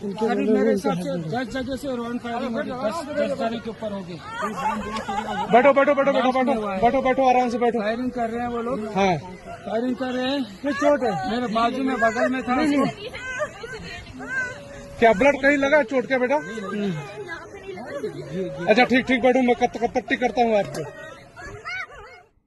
अभी मेरे हिसाब से दस जगह से रॉन फायरिंग होगी दस दस जने के ऊपर होगी। बैठो बैठो बैठो बैठो बैठो बैठो बैठो आराम से बैठो। फायरिंग कर रहे हैं वो लोग। हाँ। फायरिंग कर रहे हैं। चोट है। मेरे बाजू में बगल में था। क्या ब्लड कहीं लगा चोट क्या बेटा? अच्छा ठीक ठीक बैठो मैं कत- पट्टी करता हूँ आपको।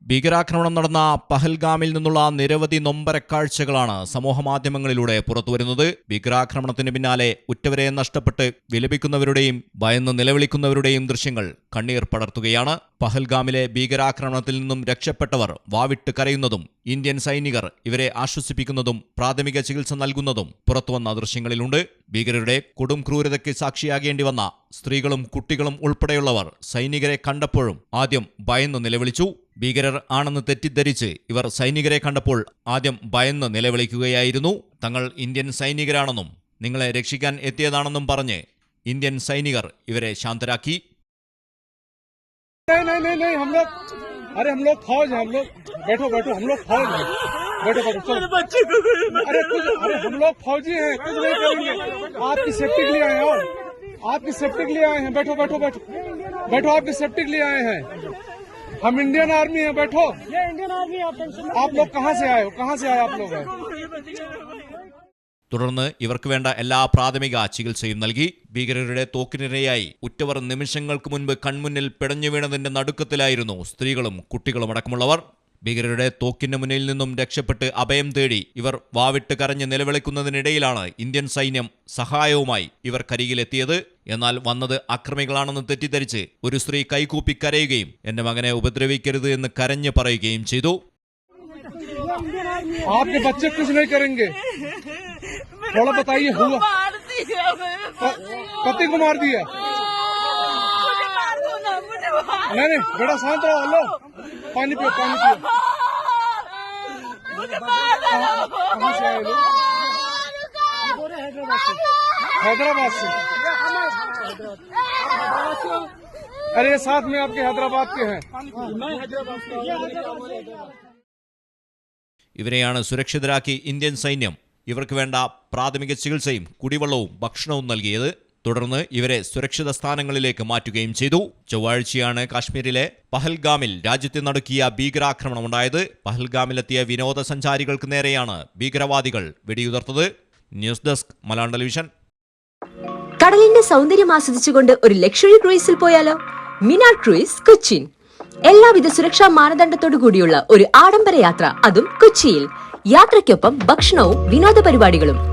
ഭീകരാക്രമണം നടന്ന പഹൽഗാമിൽ നിന്നുള്ള നിരവധി നൊമ്പരക്കാഴ്ചകളാണ് സമൂഹമാധ്യമങ്ങളിലൂടെ പുറത്തുവരുന്നത്. ഭീകരാക്രമണത്തിന് പിന്നാലെ ഉറ്റവരെ നഷ്ടപ്പെട്ട് വിലപിക്കുന്നവരുടെയും ഭയന്ന് നിലവിളിക്കുന്നവരുടെയും ദൃശ്യങ്ങൾ കണ്ണീർ പടർത്തുകയാണ്. പഹൽഗാമിലെ ഭീകരാക്രമണത്തിൽ നിന്നും രക്ഷപ്പെട്ടവർ വാവിട്ട് കരയുന്നതും ഇന്ത്യൻ സൈനികർ ഇവരെ ആശ്വസിപ്പിക്കുന്നതും പ്രാഥമിക ചികിത്സ നൽകുന്നതും പുറത്തുവന്ന ദൃശ്യങ്ങളിലുണ്ട്. ഭീകരരുടെ കൊടും ക്രൂരതയ്ക്ക് സാക്ഷിയാകേണ്ടി വന്ന സ്ത്രീകളും കുട്ടികളും ഉൾപ്പെടെയുള്ളവർ സൈനികരെ കണ്ടപ്പോഴും ആദ്യം ഭയന്ന് നിലവിളിച്ചു. ഭീകരർ ആണെന്ന് തെറ്റിദ്ധരിച്ച് ഇവർ സൈനികരെ കണ്ടപ്പോൾ ആദ്യം ഭയന്ന് നിലവിളിക്കുകയായിരുന്നു തങ്ങൾ ഇന്ത്യൻ സൈനികരാണെന്നും നിങ്ങളെ രക്ഷിക്കാൻ എത്തിയതാണെന്നും പറഞ്ഞ് ഇന്ത്യൻ സൈനികർ ഇവരെ ശാന്തരാക്കി नहीं नहीं नहीं नहीं हम लोग अरे हम लोग फौज हैं हम लोग बैठो बैठो हम लोग फौज हैं बैठो बैठो चलो अरे कुछ अरे हम लोग फौजी हैं कुछ नहीं करेंगे आपकी सेफ्टी के लिए आए हैं और आपकी सेफ्टी के लिए आए हैं बैठो बैठो बैठो बैठो आपकी सेफ्टी के लिए आए हैं हम इंडियन आर्मी हैं बैठो आप लोग कहाँ से आए हो कहाँ से आए आप लोग हैं തുടർന്ന് ഇവർക്ക് വേണ്ട എല്ലാ പ്രാഥമിക ചികിത്സയും നൽകി ഭീകരരുടെ തോക്കിനിരയായി ഉറ്റവർ നിമിഷങ്ങൾക്ക് മുൻപ് കൺമുന്നിൽ പിടഞ്ഞു വീണതിന്റെ നടുക്കത്തിലായിരുന്നു സ്ത്രീകളും കുട്ടികളും അടക്കമുള്ളവർ ഭീകരരുടെ തോക്കിന് മുന്നിൽ നിന്നും രക്ഷപ്പെട്ട് അഭയം തേടി ഇവർ വാവിട്ട് കരഞ്ഞ് നിലവിളിക്കുന്നതിനിടയിലാണ് ഇന്ത്യൻ സൈന്യം സഹായവുമായി ഇവർക്കരികിലെത്തിയത് എന്നാൽ വന്നത് അക്രമികളാണെന്ന് തെറ്റിദ്ധരിച്ച് ഒരു സ്ത്രീ കൈകൂപ്പി കരയുകയും എന്റെ മകനെ ഉപദ്രവിക്കരുത് എന്ന് കരഞ്ഞു പറയുകയും ചെയ്തു आपके बच्चे कुछ नहीं करेंगे थोड़ा बताइए हुआ मार दिया मेरे क- कति को मार दिया मुझे मार दो ना मुझे मार नहीं नहीं बेटा शांत रहो हेलो पानी पियो पानी पियो मुझे मार दो कहाँ से आए लोग हैदराबाद से अरे ये साथ में आपके हैदराबाद के हैं ഇവരെയാണ് സുരക്ഷിതരാക്കി ഇന്ത്യൻ സൈന്യം ഇവർക്ക് വേണ്ട പ്രാഥമിക ചികിത്സയും കുടിവെള്ളവും ഭക്ഷണവും നൽകിയത് തുടർന്ന് ഇവരെ സുരക്ഷിത സ്ഥാനങ്ങളിലേക്ക് മാറ്റുകയും ചെയ്തു. ചൊവ്വാഴ്ചയാണ് കാശ്മീരിലെ പഹൽഗാമിൽ രാജ്യത്തെ നടുക്കിയ ഭീകരാക്രമണമുണ്ടായത്. പഹൽഗാമിലെത്തിയ വിനോദസഞ്ചാരികൾക്ക് നേരെയാണ് ഭീകരവാദികൾ വെടിയുതിർത്തത്. News desk Malayalam television. കടലിന്റെ സൗന്ദര്യം ആസ്വദിച്ചുകൊണ്ട് ഒരു ലക്ഷറി ക്രൂയിസിൽ പോയാലോ? മിനാർ ക്രൂയിസ് കൊച്ചിൻ. എല്ലാവിധ സുരക്ഷാ മാനദണ്ഡത്തോടു കൂടിയുള്ള ഒരു ആഡംബര യാത്ര അതും കൊച്ചിയിൽ. യാത്രയ്ക്കൊപ്പം ഭക്ഷണവും വിനോദ പരിപാടികളും.